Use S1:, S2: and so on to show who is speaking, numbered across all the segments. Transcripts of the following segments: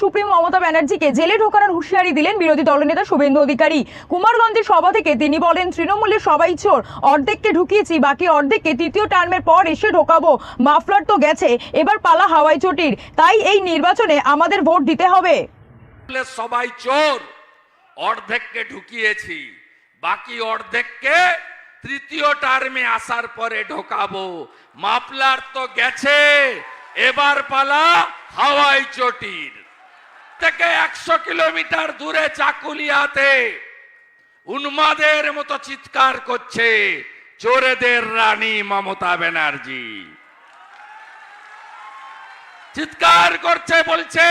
S1: Supreme Mamata ব্যানার্জিকে জেলে ঢোকানোর হুঁশিয়ারি দিলেন বিরোধী দলনেতা শুভেন্দু অধিকারী। কুমারগঞ্জের সভা থেকে তিনি বলেন তৃণমূলের সবাই চোর, অর্ধেককে ঢুকিয়েছি, বাকি অর্ধেককে তৃতীয় টার্মের পর এসে ঢোকাবো। মাফলার তো গেছে, এবার পালা হাওয়াই চটির। তাই এই নির্বাচনে আমাদের ভোট দিতে হবে।
S2: সবাই চোর, অর্ধেককে ঢুকিয়েছি, বাকি অর্ধেককে তৃতীয় টার্মে আসার পরে ঢোকাবো। মাপলার তো গেছে, এবার পালা হাওয়াই চটির। থেকে একশো কিলোমিটার দূরে চাকুলিয়াতে উন্মাদের মতো চিৎকার করছে চোরেদের রানী মমতা ব্যানার্জি। চিৎকার করছে, বলছে,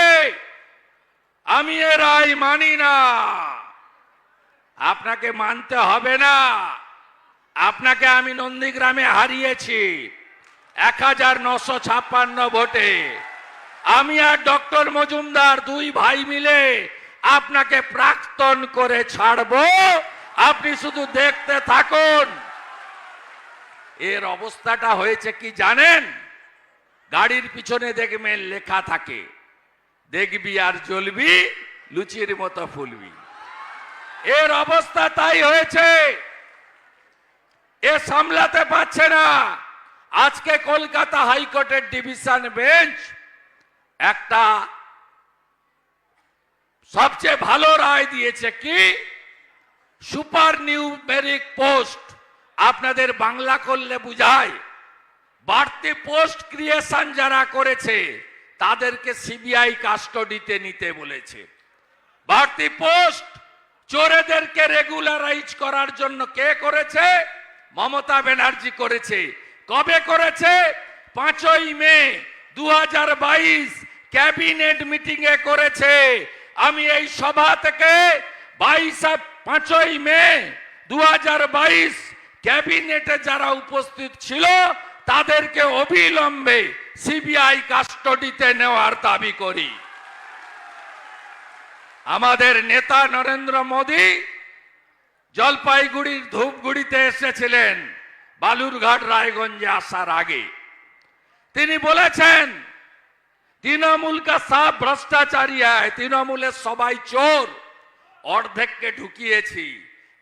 S2: আমি এ রায় মানি না। আপনাকে মানতে হবে না। আপনাকে আমি নন্দীগ্রামে হারিয়েছি। এক হাজার নশো ছাপ্পান্ন ভোটে আমি আর ডক্টর মজুমদার দুই ভাই মিলে আপনাকে প্রাক্তন করে ছাড়বো। আপনি শুধু দেখতে থাকুন। এর অবস্থাটা হয়েছে কি জানেন? গাড়ির পিছনে দেখবেন লেখা থাকে, দেখবি আর জ্বলবি, লুচির মতো ফুলবি। এর অবস্থা তাই হয়েছে, এ সামলাতে পারছে না। আজকে কলকাতা হাইকোর্টের ডিভিশন বেঞ্চ একটা সবচেয়ে ভালো রায় দিয়েছে কি? সুপার নিউমেরিক পোস্ট আপনাদের বাংলা করলে বুঝায়। বাড়তি পোস্ট ক্রিয়েশন যারা করেছে, তাদেরকে সিবিআই কাস্টডিতে নিতে বলেছে। বাড়তি পোস্ট চোরেদেরকে রেগুলারাইজ করার জন্য কে করেছে? মমতা ব্যানার্জি করেছে। কবে করেছে? পাঁচই মে দু হাজার বাইশ। ক্যাবিনেট মিটিং এ করেছে। আমি এই সভা থেকে বাইশ পাঁচই মে দু ক্যাবিনেটে যারা উপস্থিত ছিল, তাদেরকে অবিলম্বে সিবিআই কাস্টডিতে নেওয়ার দাবি করি। আমাদের নেতা নরেন্দ্র মোদী জলপাইগুড়ির ধূপগুড়িতে এসেছিলেন, বালুরঘাট, রায়গঞ্জে আসার আগে। তিনি বলেছেন তৃণমূল কা সব ভ্রষ্টাচারী হয় তৃণমূলের সবাই চোর। অর্ধেককে ঢুকিয়েছি,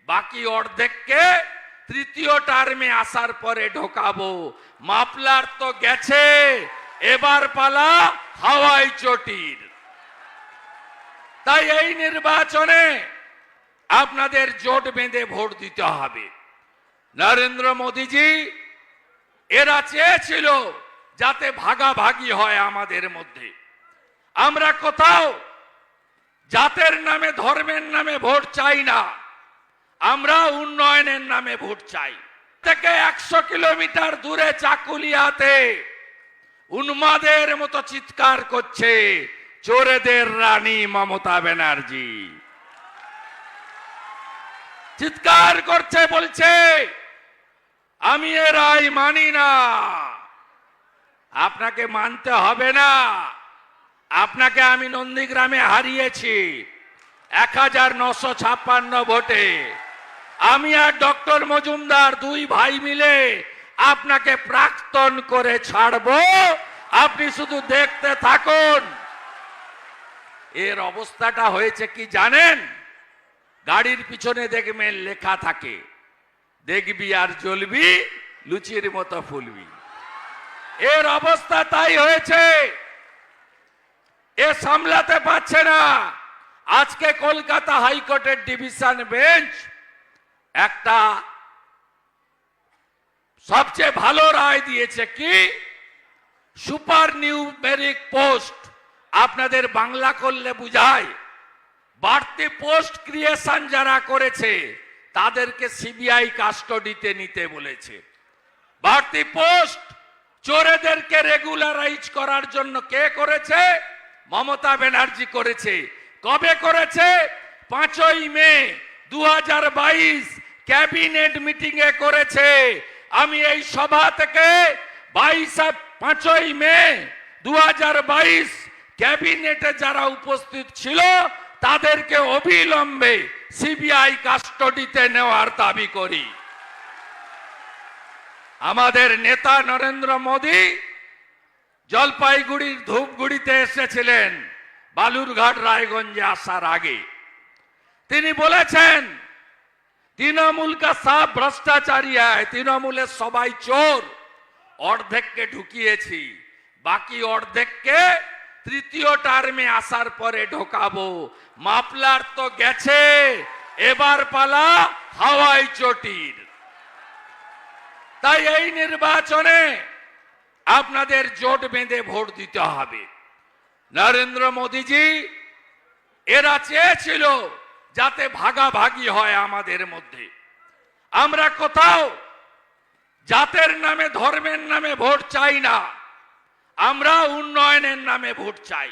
S2: বাকি অর্ধেককে তৃতীয় টার্মে আসার পরে ঢোকাবো। মাপলার তো গেছে, এবার পালা হাওয়াই চটির। তাই এই নির্বাচনে আপনাদের জোট বেঁধে ভোট দিতে হবে। নরেন্দ্র মোদীজি, এরা চেয়েছিল যাতে ভাগাভাগি হয় আমাদের মধ্যে। আমরা কোথাও জাতের নামে, ধর্মের নামে ভোট চাই না। আমরা উন্নয়নের নামে ভোট চাই। থেকে একশো কিলোমিটার দূরে চাকুলিয়াতে উন্মাদের মতো চিৎকার করছে চোরেদের রানী মমতা ব্যানার্জি। চিৎকার করছে, বলছে, আমি এ রায় মানি না। আপনাকে মানতে হবে না। আপনাকে আমি নন্দীগ্রামে হারিয়েছি। এক হাজার নশো ছাপ্পান্ন ভোটে। আমি আর ডক্টর মজুমদার দুই ভাই মিলে আপনাকে প্রাক্তন করে ছাড়বো। আপনি শুধু দেখতে থাকুন। এর অবস্থাটা হয়েছে কি জানেন? গাড়ির পিছনে দেখবেন লেখা থাকে, দেখবি আর জ্বলবি, লুচির মতো ফুলবি। এর অবস্থা তাই হয়েছে। এ সামলাতে পারছে না। আজকে কলকাতা হাইকোর্টের ডিভিশন বেঞ্চ একটা সবচেয়ে ভালো রায় দিয়েছে কি? সুপার নিউমেরিক পোস্ট আপনাদের বাংলা করলে বুঝায়। বাড়তি পোস্ট ক্রিয়েশন যারা করেছে, তাদেরকে সিবিআই কাস্টডিতে নিতে বলেছে। বাড়তি পোস্ট চোরেদেরকে রেগুলারাইজ করার জন্য কে করেছে? মমতা ব্যানার্জি করেছে। কবে করেছে? পাঁচই মে দু হাজার বাইশ ক্যাবিনেট মিটিং এ করেছে। আমি এই সভা থেকে বাইশ পাঁচই মে দু হাজার বাইশ ক্যাবিনেটে যারা উপস্থিত ছিল, তাদেরকে অবিলম্বে সিবিআই কাস্টডিতে নেওয়ার দাবি করি। আমাদের নেতা নরেন্দ্র মোদী জলপাইগুড়ির ধূপগুড়িতে এসেছিলেন বালুরঘাট রায়গঞ্জে আসার আগে। তিনি বলেছেন, তৃণমূল কা ভ্রষ্টাচারী হয় তৃণমূলের সবাই চোর। অর্ধেককে ঢুকিয়েছি, বাকি অর্ধেককে তৃতীয় টার্মে আসার পরে ঢোকাবো। মাপলার তো গেছে, এবার পালা হাওয়াই চটির। তাই এই নির্বাচনে আপনাদের জোট বেঁধে ভোট দিতে হবে। নরেন্দ্র মোদীজি, এরা চেয়েছিল যাতে ভাগাভাগি হয় আমাদের মধ্যে। আমরা কোথাও জাতের নামে, ধর্মের নামে ভোট চাই না। আমরা উন্নয়নের নামে ভোট চাই।